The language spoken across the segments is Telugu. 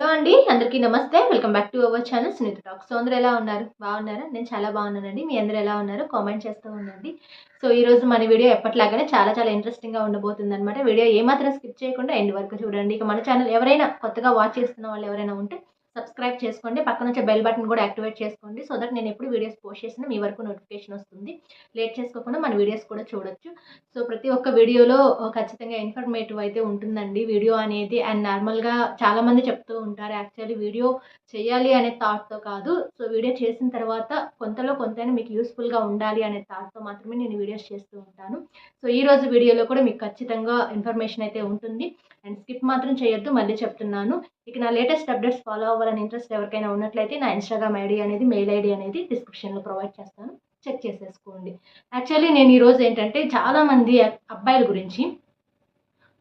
హలో అండి అందరికీ నమస్తే. Welcome back to our channel Sunitha talk so అందరూ ఎలా ఉన్నారు? బాగున్నారా? నేను చాలా బాగున్నానండి. మీ అందరూ ఎలా ఉన్నారు? కామెంట్ చేస్తూ ఉండండి. సో ఈరోజు మన వీడియో ఎప్పటిలాగానే చాలా చాలా ఇంట్రెస్టింగ్గా ఉండబోతుంది అనమాట వీడియో ఏమాత్రం స్కిప్ చేయకుండా ఎండ్ వరకు చూడండి. ఇక మన ఛానల్ ఎవరైనా కొత్తగా వాచ్ చేస్తున్న వాళ్ళు ఎవరైనా ఉంటే సబ్స్క్రైబ్ చేసుకోండి. పక్కన వచ్చే బెల్ బటన్ కూడా యాక్టివేట్ చేసుకోండి. సో దట్ నేను ఎప్పుడు వీడియోస్ పోస్ట్ చేసినా మీ వరకు నోటిఫికేషన్ వస్తుంది. లేట్ చేసుకోకుండా మన వీడియోస్ కూడా చూడొచ్చు. సో ప్రతి ఒక్క వీడియోలో ఖచ్చితంగా ఇన్ఫర్మేటివ్ అయితే ఉంటుందండి. వీడియో అనేది అండ్ నార్మల్గా చాలామంది చెప్తూ ఉంటారు యాక్చువల్లీ వీడియో చేయాలి అనే థాట్తో కాదు. సో వీడియో చేసిన తర్వాత కొంతలో కొంతైనా మీకు యూస్ఫుల్గా ఉండాలి అనే థాట్తో మాత్రమే నేను వీడియోస్ చేస్తూ ఉంటాను. సో ఈ రోజు వీడియోలో కూడా మీకు ఖచ్చితంగా ఇన్ఫర్మేషన్ అయితే ఉంటుంది. అండ్ స్కిప్ మాత్రం చేయొద్దు మళ్ళీ చెప్తున్నాను. ఇక నా లేటెస్ట్ అప్డేట్స్ ఫాలో అవ్వాలని ఇంట్రెస్ట్ ఎవరికైనా ఉన్నట్లయితే నా ఇన్స్టాగ్రామ్ ఐడి అనేది మెయిల్ ఐడి అనేది డిస్క్రిప్షన్లో ప్రొవైడ్ చేస్తాను. చెక్ చేసేసుకోండి. యాక్చువల్లీ నేను ఈరోజు ఏంటంటే చాలామంది అబ్బాయిల గురించి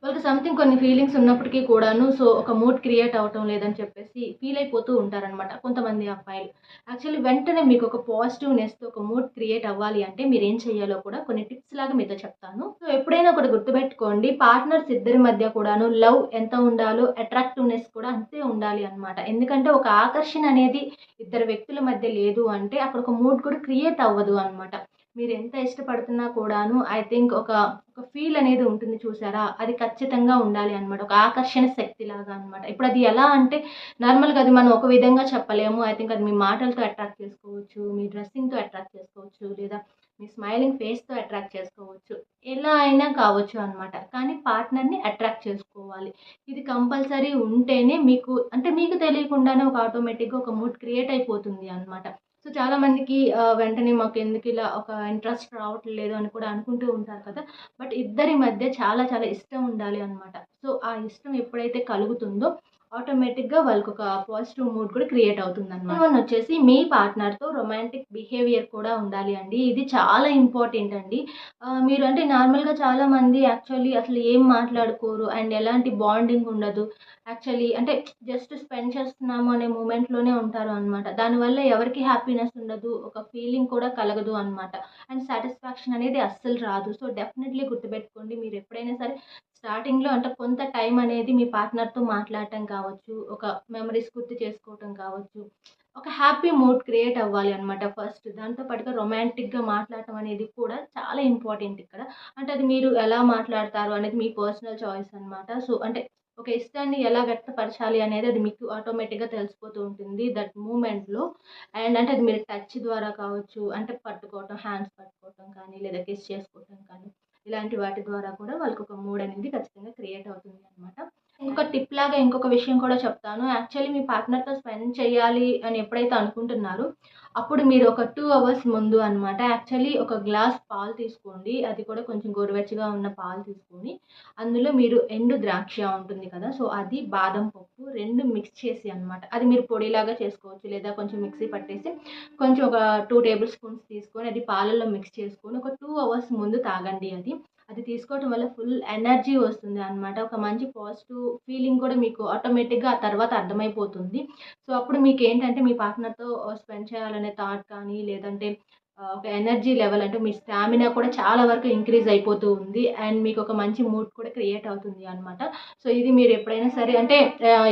వాళ్ళకి సంథింగ్ కొన్ని ఫీలింగ్స్ ఉన్నప్పటికీ కూడాను సో ఒక మూడ్ క్రియేట్ అవటం లేదని చెప్పేసి ఫీల్ అయిపోతూ ఉంటారనమాట కొంతమంది అబ్బాయిలు యాక్చువల్లీ వెంటనే మీకు ఒక పాజిటివ్నెస్తో ఒక మూడ్ క్రియేట్ అవ్వాలి అంటే మీరు ఏం చేయాలో కూడా కొన్ని టిప్స్ లాగా మీతో చెప్తాను. సో ఎప్పుడైనా ఒకటి గుర్తుపెట్టుకోండి పార్ట్నర్స్ ఇద్దరి మధ్య కూడాను లవ్ ఎంత ఉండాలో అట్రాక్టివ్నెస్ కూడా అంతే ఉండాలి అనమాట ఎందుకంటే ఒక ఆకర్షణ అనేది ఇద్దరు వ్యక్తుల మధ్య లేదు అంటే అక్కడ ఒక మూడ్ కూడా క్రియేట్ అవ్వదు అనమాట మీరు ఎంత ఇష్టపడుతున్నా కూడాను ఐ థింక్ ఒక ఒక ఫీల్ అనేది ఉంటుంది చూసారా? అది ఖచ్చితంగా ఉండాలి అనమాట ఒక ఆకర్షణ శక్తి లాగా అనమాట ఇప్పుడు అది ఎలా అంటే నార్మల్గా అది మనం ఒక విధంగా చెప్పలేము. ఐ థింక్ అది మీ మాటలతో అట్రాక్ట్ చేసుకోవచ్చు మీ డ్రెస్సింగ్తో అట్రాక్ట్ చేసుకోవచ్చు లేదా మీ స్మైలింగ్ ఫేస్తో అట్రాక్ట్ చేసుకోవచ్చు. ఎలా అయినా కావచ్చు అనమాట కానీ పార్ట్నర్ని అట్రాక్ట్ చేసుకోవాలి. ఇది కంపల్సరీ ఉంటేనే మీకు అంటే మీకు తెలియకుండానే ఒక ఆటోమేటిక్గా ఒక మూడ్ క్రియేట్ అయిపోతుంది అనమాట సో చాలా మందికి వెంటనే మాకు ఎందుకు ఇలా ఒక ఇంట్రెస్ట్ రావట్లేదు అని కూడా అనుకుంటూ ఉంటారు కదా. బట్ ఇద్దరి మధ్య చాలా చాలా ఇష్టం ఉండాలి అనమాట సో ఆ ఇష్టం ఎప్పుడైతే కలుగుతుందో ఆటోమేటిక్గా వాళ్ళకి ఒక పాజిటివ్ మూడ్ కూడా క్రియేట్ అవుతుంది అనమాట వన్ వచ్చేసి మీ పార్ట్నర్తో రొమాంటిక్ బిహేవియర్ కూడా ఉండాలి అండి. ఇది చాలా ఇంపార్టెంట్ అండి. మీరు అంటే నార్మల్గా చాలా మంది యాక్చువల్లీ అసలు ఏం మాట్లాడుకోరు అండ్ ఎలాంటి బాండింగ్ ఉండదు. యాక్చువల్లీ అంటే జస్ట్ స్పెండ్ చేస్తున్నాము అనే మూమెంట్లోనే ఉంటారు అనమాట దానివల్ల ఎవరికి హ్యాపీనెస్ ఉండదు ఒక ఫీలింగ్ కూడా కలగదు అనమాట అండ్ సాటిస్ఫాక్షన్ అనేది అస్సలు రాదు. సో డెఫినెట్లీ గుర్తుపెట్టుకోండి. మీరు ఎప్పుడైనా సరే స్టార్టింగ్లో అంటే కొంత టైం అనేది మీ పార్ట్నర్తో మాట్లాడటం కావచ్చు ఒక మెమరీస్ గుర్తు చేసుకోవటం కావచ్చు ఒక హ్యాపీ మూడ్ క్రియేట్ అవ్వాలి అనమాట ఫస్ట్. దాంతోపాటుగా రొమాంటిక్గా మాట్లాడటం అనేది కూడా చాలా ఇంపార్టెంట్ ఇక్కడ. అంటే అది మీరు ఎలా మాట్లాడతారు అనేది మీ పర్సనల్ చాయిస్ అనమాట సో అంటే ఒక ఇష్టాన్ని ఎలా వ్యక్తపరచాలి అనేది అది మీకు ఆటోమేటిక్గా తెలిసిపోతూ ఉంటుంది దట్ మూమెంట్లో. అండ్ అంటే అది మీరు టచ్ ద్వారా కావచ్చు అంటే పట్టుకోవటం హ్యాండ్స్ పట్టుకోవటం కానీ లేదా కిస్ చేసుకోవటం కానీ. ఇలాంటి వాటి ద్వారా కూడా వాళ్ళకి ఒక మూడ్ అనేది ఖచ్చితంగా క్రియేట్ అవుతుంది అనమాట ఇంకొక టిప్ లాగా ఇంకొక విషయం కూడా చెప్తాను. యాక్చువల్లీ మీ పార్ట్నర్తో స్పెండ్ చేయాలి అని ఎప్పుడైతే అనుకుంటున్నారో అప్పుడు మీరు ఒక టూ అవర్స్ ముందు అనమాట యాక్చువల్లీ ఒక గ్లాస్ పాలు తీసుకోండి. అది కూడా కొంచెం గోరువెచ్చగా ఉన్న పాలు తీసుకొని అందులో మీరు ఎండు ద్రాక్ష ఉంటుంది కదా సో అది బాదం పప్పు రెండు మిక్స్ చేసి అనమాట అది మీరు పొడిలాగా చేసుకోవచ్చు లేదా కొంచెం మిక్సీ పట్టేసి కొంచెం ఒక టూ టేబుల్ స్పూన్స్ తీసుకొని అది పాలల్లో మిక్స్ చేసుకొని ఒక టూ అవర్స్ ముందు తాగండి అది. అది తీసుకోవటం వల్ల ఫుల్ ఎనర్జీ వస్తుంది అనమాట ఒక మంచి పాజిటివ్ ఫీలింగ్ కూడా మీకు ఆటోమేటిక్గా ఆ తర్వాత అర్థమైపోతుంది. సో అప్పుడు మీకు ఏంటంటే మీ పార్ట్నర్తో స్పెండ్ చేయాలనే థాట్ కానీ లేదంటే ఒక ఎనర్జీ లెవెల్ అంటే మీ స్టామినా కూడా చాలా వరకు ఇంక్రీజ్ అయిపోతూ ఉంది. అండ్ మీకు ఒక మంచి మూడ్ కూడా క్రియేట్ అవుతుంది అనమాట సో ఇది మీరు ఎప్పుడైనా సరే అంటే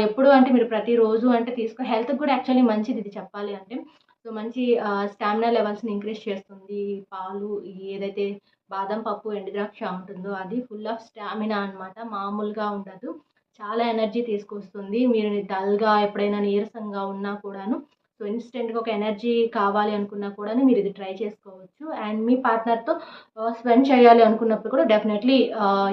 ఎప్పుడు అంటే మీరు ప్రతిరోజు అంటే తీసుకో హెల్త్కి కూడా యాక్చువల్లీ మంచిది ఇది చెప్పాలి అంటే. సో మంచి స్టామినా లెవెల్స్ని ఇంక్రీజ్ చేస్తుంది. పాలు ఏదైతే బాదం పప్పు ఎండుద్రాక్ష ఉంటుందో అది ఫుల్ ఆఫ్ స్టామినా అనమాట మామూలుగా ఉండదు. చాలా ఎనర్జీ తీసుకొస్తుంది. మీరు డల్గా ఎప్పుడైనా నీరసంగా ఉన్నా కూడాను సో ఇన్స్టెంట్గా ఒక ఎనర్జీ కావాలి అనుకున్నా కూడా మీరు ఇది ట్రై చేసుకోవచ్చు. అండ్ మీ పార్ట్నర్తో స్పెండ్ చేయాలి అనుకున్నప్పుడు కూడా డెఫినెట్లీ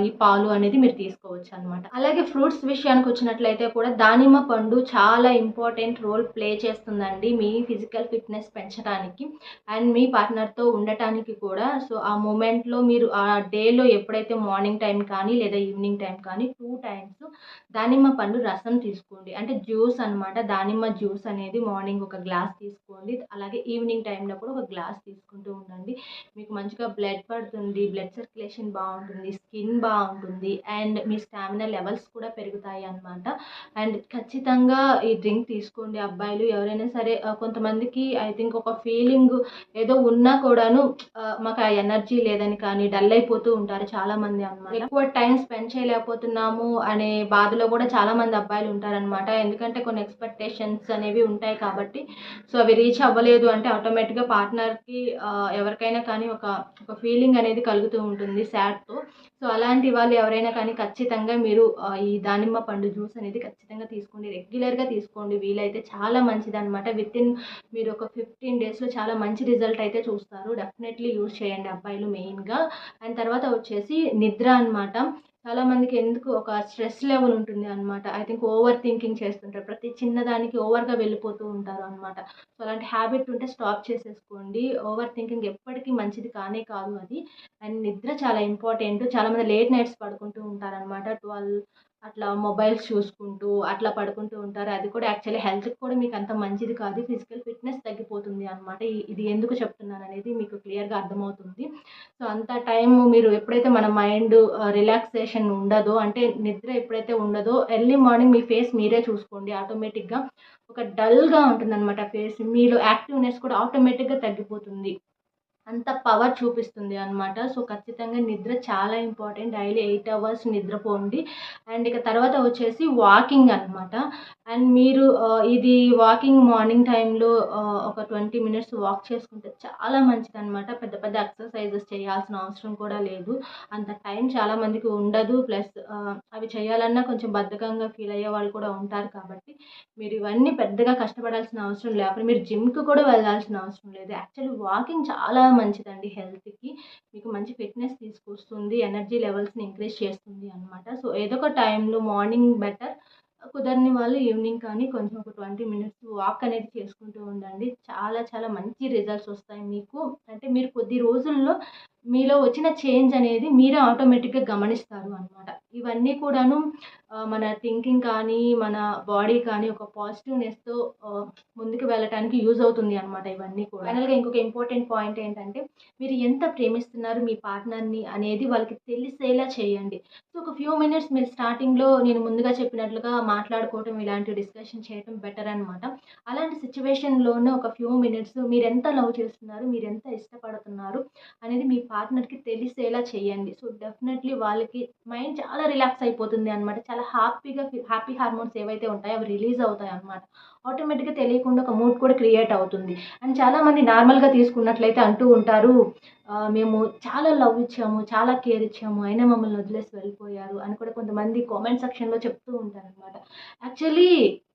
ఈ పాలు అనేది మీరు తీసుకోవచ్చు అనమాట అలాగే ఫ్రూట్స్ విషయానికి వచ్చినట్లయితే కూడా దానిమ్మ పండు చాలా ఇంపార్టెంట్ రోల్ ప్లే చేస్తుందండి మీ ఫిజికల్ ఫిట్నెస్ పెంచడానికి అండ్ మీ పార్ట్నర్తో ఉండటానికి కూడా. సో ఆ మూమెంట్లో మీరు ఆ డేలో ఎప్పుడైతే మార్నింగ్ టైం కానీ లేదా ఈవినింగ్ టైం కానీ టూ టైమ్స్ దానిమ్మ పండు రసం తీసుకోండి. అంటే జ్యూస్ అన్నమాట. దానిమ్మ జ్యూస్ అనేది మార్నింగ్ ఒక గ్లాస్ తీసుకోండి. అలాగే ఈవినింగ్ టైంలో కూడా ఒక గ్లాస్ తీసుకుంటూ ఉండండి. మీకు మంచిగా బ్లడ్ పడుతుంది బ్లడ్ సర్క్యులేషన్ బాగుంటుంది స్కిన్ బాగుంటుంది అండ్ మీ స్టామినా లెవెల్స్ కూడా పెరుగుతాయి అన్నమాట. అండ్ ఖచ్చితంగా ఈ డ్రింక్ తీసుకోండి అబ్బాయిలు. ఎవరైనా సరే కొంతమందికి ఐ థింక్ ఒక ఫీలింగ్ ఏదో ఉన్నా కూడాను మాకు ఆ ఎనర్జీ లేదని కానీ డల్ అయిపోతూ ఉంటారు చాలా మంది అన్నమాట. ఎక్కువ టైం స్పెండ్ చేయలేకపోతున్నాము అనే బాధలో కూడా చాలా మంది అబ్బాయిలు ఉంటారనమాట ఎందుకంటే కొన్ని ఎక్స్పెక్టేషన్స్ అనేవి ఉంటాయి కాబట్టి సో అవి రీచ్ అవ్వలేదు అంటే ఆటోమేటిక్గా పార్ట్నర్కి ఎవరికైనా కానీ ఒక ఒక ఫీలింగ్ అనేది కలుగుతూ ఉంటుంది సాడ్తో సో అలాంటి వాళ్ళు ఎవరైనా కానీ ఖచ్చితంగా మీరు ఈ దానిమ్మ పండు జ్యూస్ అనేది ఖచ్చితంగా తీసుకోండి. రెగ్యులర్గా తీసుకోండి. వీలైతే చాలా మంచిది అనమాట విత్ ఇన్ మీరు ఒక ఫిఫ్టీన్ డేస్లో చాలా మంచి రిజల్ట్ అయితే చూస్తారు. డెఫినెట్లీ యూజ్ చేయండి అబ్బాయిలు మెయిన్గా అండ్ తర్వాత వచ్చేసి నిద్ర అనమాట చాలా మందికి ఎందుకు ఒక స్ట్రెస్ లెవెల్ ఉంటుంది అనమాట ఐ థింక్ ఓవర్ థింకింగ్ చేస్తుంటారు. ప్రతి చిన్నదానికి ఓవర్గా వెళ్ళిపోతూ ఉంటారు అనమాట సో అలాంటి హ్యాబిట్ ఉంటే స్టాప్ చేసేసుకోండి. ఓవర్ థింకింగ్ ఎప్పటికీ మంచిది కానే కాదు అది. అండ్ నిద్ర చాలా ఇంపార్టెంట్ చాలామంది లేట్ నైట్స్ పడుకుంటూ ఉంటారనమాట ట్వెల్వ్ అట్లా మొబైల్స్ చూసుకుంటూ అట్లా పడుకుంటూ ఉంటారు. అది కూడా యాక్చువల్లీ హెల్త్కి కూడా మీకు అంత మంచిది కాదు. ఫిజికల్ ఫిట్నెస్ తగ్గిపోతుంది అనమాట ఇది ఎందుకు చెప్తున్నాను అనేది మీకు క్లియర్గా అర్థమవుతుంది. సో అంత టైం మీరు ఎప్పుడైతే మన మైండ్ రిలాక్సేషన్ ఉండదో అంటే నిద్ర ఎప్పుడైతే ఉండదో ఎర్లీ మార్నింగ్ మీ ఫేస్ మీరే చూసుకోండి ఆటోమేటిక్గా. ఒక డల్గా ఉంటుంది అనమాట ఫేస్. మీలో యాక్టివ్నెస్ కూడా ఆటోమేటిక్గా తగ్గిపోతుంది. అంత పవర్ చూపిస్తుంది అనమాట సో ఖచ్చితంగా నిద్ర చాలా ఇంపార్టెంట్ డైలీ ఎయిట్ అవర్స్ నిద్రపోండి. అండ్ ఇక తర్వాత వచ్చేసి వాకింగ్ అనమాట అండ్ మీరు ఇది వాకింగ్ మార్నింగ్ టైంలో ఒక ట్వంటీ మినిట్స్ వాక్ చేసుకుంటే చాలా మంచిది అనమాట పెద్ద పెద్ద ఎక్సర్సైజెస్ చేయాల్సిన అవసరం కూడా లేదు. అంత టైం చాలా మందికి ఉండదు. ప్లస్ అవి చేయాలన్నా కొంచెం బద్ధకంగా ఫీల్ అయ్యే వాళ్ళు కూడా ఉంటారు కాబట్టి మీరు ఇవన్నీ పెద్దగా కష్టపడాల్సిన అవసరం లేకపోతే మీరు జిమ్కి కూడా వెళ్ళాల్సిన అవసరం లేదు. యాక్చువల్లీ వాకింగ్ చాలా మంచిదండి హెల్త్కి. మీకు మంచి ఫిట్నెస్ తీసుకొస్తుంది ఎనర్జీ లెవెల్స్ని ఇంక్రీజ్ చేస్తుంది అనమాట సో ఏదో ఒక టైంలో మార్నింగ్ బెటర్. కుదరని వాళ్ళు ఈవినింగ్ కానీ కొంచెం ఒక ట్వంటీ మినిట్స్ వాక్ అనేది చేసుకుంటూ ఉండండి. చాలా చాలా మంచి రిజల్ట్స్ వస్తాయి మీకు. అంటే మీరు కొద్ది రోజుల్లో మీలో వచ్చిన చేంజ్ అనేది మీరే ఆటోమేటిక్గా గమనిస్తారు అనమాట ఇవన్నీ కూడాను మన థింకింగ్ కానీ మన బాడీ కానీ ఒక పాజిటివ్నెస్తో ముందుకు వెళ్ళటానికి యూజ్ అవుతుంది అనమాట ఇవన్నీ కూడా. ఫైనల్గా ఇంకొక ఇంపార్టెంట్ పాయింట్ ఏంటంటే మీరు ఎంత ప్రేమిస్తున్నారు మీ పార్ట్నర్ని అనేది వాళ్ళకి తెలిసేలా చేయండి. సో ఒక ఫ్యూ మినిట్స్ మీరు స్టార్టింగ్లో నేను ముందుగా చెప్పినట్లుగా మాట్లాడుకోవటం ఇలాంటి డిస్కషన్ చేయటం బెటర్ అనమాట అలాంటి సిచ్యువేషన్లోనే ఒక ఫ్యూ మినిట్స్ మీరు ఎంత లవ్ చేస్తున్నారు మీరు ఎంత ఇష్టపడుతున్నారు అనేది మీ పార్ట్నర్కి తెలిసేలా చేయండి. సో డెఫినెట్లీ వాళ్ళకి మైండ్ చాలా రిలాక్స్ అయిపోతుంది అనమాట చాలా హ్యాపీగా హ్యాపీ హార్మోన్స్ ఏవైతే ఉంటాయో అవి రిలీజ్ అవుతాయి అనమాట ఆటోమేటిక్గా తెలియకుండా ఒక మూడ్ కూడా క్రియేట్ అవుతుంది. అండ్ చాలామంది నార్మల్గా తీసుకున్నట్లయితే అంటూ ఉంటారు మేము చాలా లవ్ ఇచ్చాము చాలా కేర్ ఇచ్చాము అయినా మమ్మల్ని వదిలేసి వెళ్ళిపోయారు అని కూడా కొంతమంది కామెంట్ సెక్షన్లో చెప్తూ ఉంటారు అనమాట యాక్చువల్లీ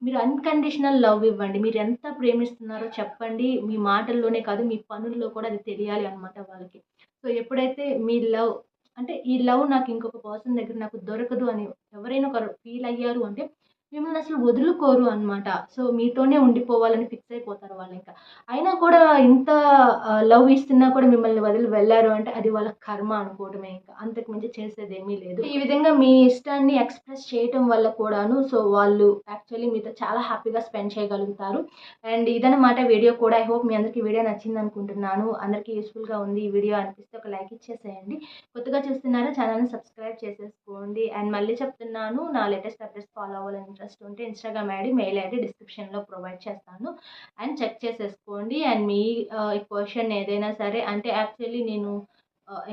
మీరు అన్కండిషనల్ లవ్ ఇవ్వండి. మీరు ఎంత ప్రేమిస్తున్నారో చెప్పండి. మీ మాటల్లోనే కాదు మీ పనుల్లో కూడా అది తెలియాలి అనమాట వాళ్ళకి. సో ఎప్పుడైతే మీ లవ్ అంటే ఈ లవ్ నాకు ఇంకొక పర్సన్ దగ్గర నాకు దొరకదు అని ఎవరైనా ఒకరు ఫీల్ అయ్యారు అంటే మిమ్మల్ని అసలు వదులుకోరు అనమాట సో మీతోనే ఉండిపోవాలని ఫిక్స్ అయిపోతారు వాళ్ళు ఇంకా. అయినా కూడా ఇంత లవ్ ఇస్తున్నా కూడా మిమ్మల్ని వదిలి వెళ్ళారు అంటే అది వాళ్ళ కర్మ అనుకోవడమే ఇంకా. అంతకు మించి చేసేది ఏమీ లేదు. ఈ విధంగా మీ ఇష్టాన్ని ఎక్స్ప్రెస్ చేయటం వల్ల కూడాను సో వాళ్ళు యాక్చువల్లీ మీతో చాలా హ్యాపీగా స్పెండ్ చేయగలుగుతారు. అండ్ ఇదన్నమాట వీడియో కూడా. ఐ హోప్ మీ అందరికీ వీడియో నచ్చింది అనుకుంటున్నాను. అందరికీ యూస్ఫుల్గా ఉంది ఈ వీడియో అనిపిస్తే ఒక లైక్ ఇచ్చేసేయండి. కొత్తగా చూస్తున్నారా ఛానల్ని సబ్స్క్రైబ్ చేసేసుకోండి. అండ్ మళ్ళీ చెప్తున్నాను నా లేటెస్ట్ అప్డేట్స్ ఫాలో అవ్వాలని ఇంట్రెస్ట్ ఉంటే ఇన్స్టాగ్రామ్ ఐడి మెయిల్ ఐడి డిస్క్రిప్షన్లో ప్రొవైడ్ చేస్తాను. అండ్ చెక్ చేసేసుకోండి. అండ్ మీ క్వశ్చన్ ఏదైనా సరే అంటే యాక్చువల్లీ నేను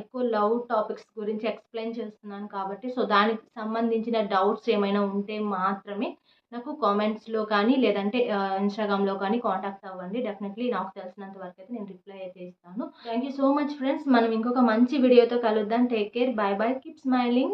ఎక్కువ లవ్ టాపిక్స్ గురించి ఎక్స్ప్లెయిన్ చేస్తున్నాను కాబట్టి సో దానికి సంబంధించిన డౌట్స్ ఏమైనా ఉంటే మాత్రమే నాకు కామెంట్స్లో కానీ లేదంటే ఇన్స్టాగ్రామ్లో కానీ కాంటాక్ట్ అవ్వండి. డెఫినెట్లీ నాకు తెలిసినంత వరకు అయితే నేను రిప్లై అయితే ఇస్తాను. Thank you so much friends మనం ఇంకొక మంచి వీడియోతో కలుద్దాం. Take care bye bye keep smiling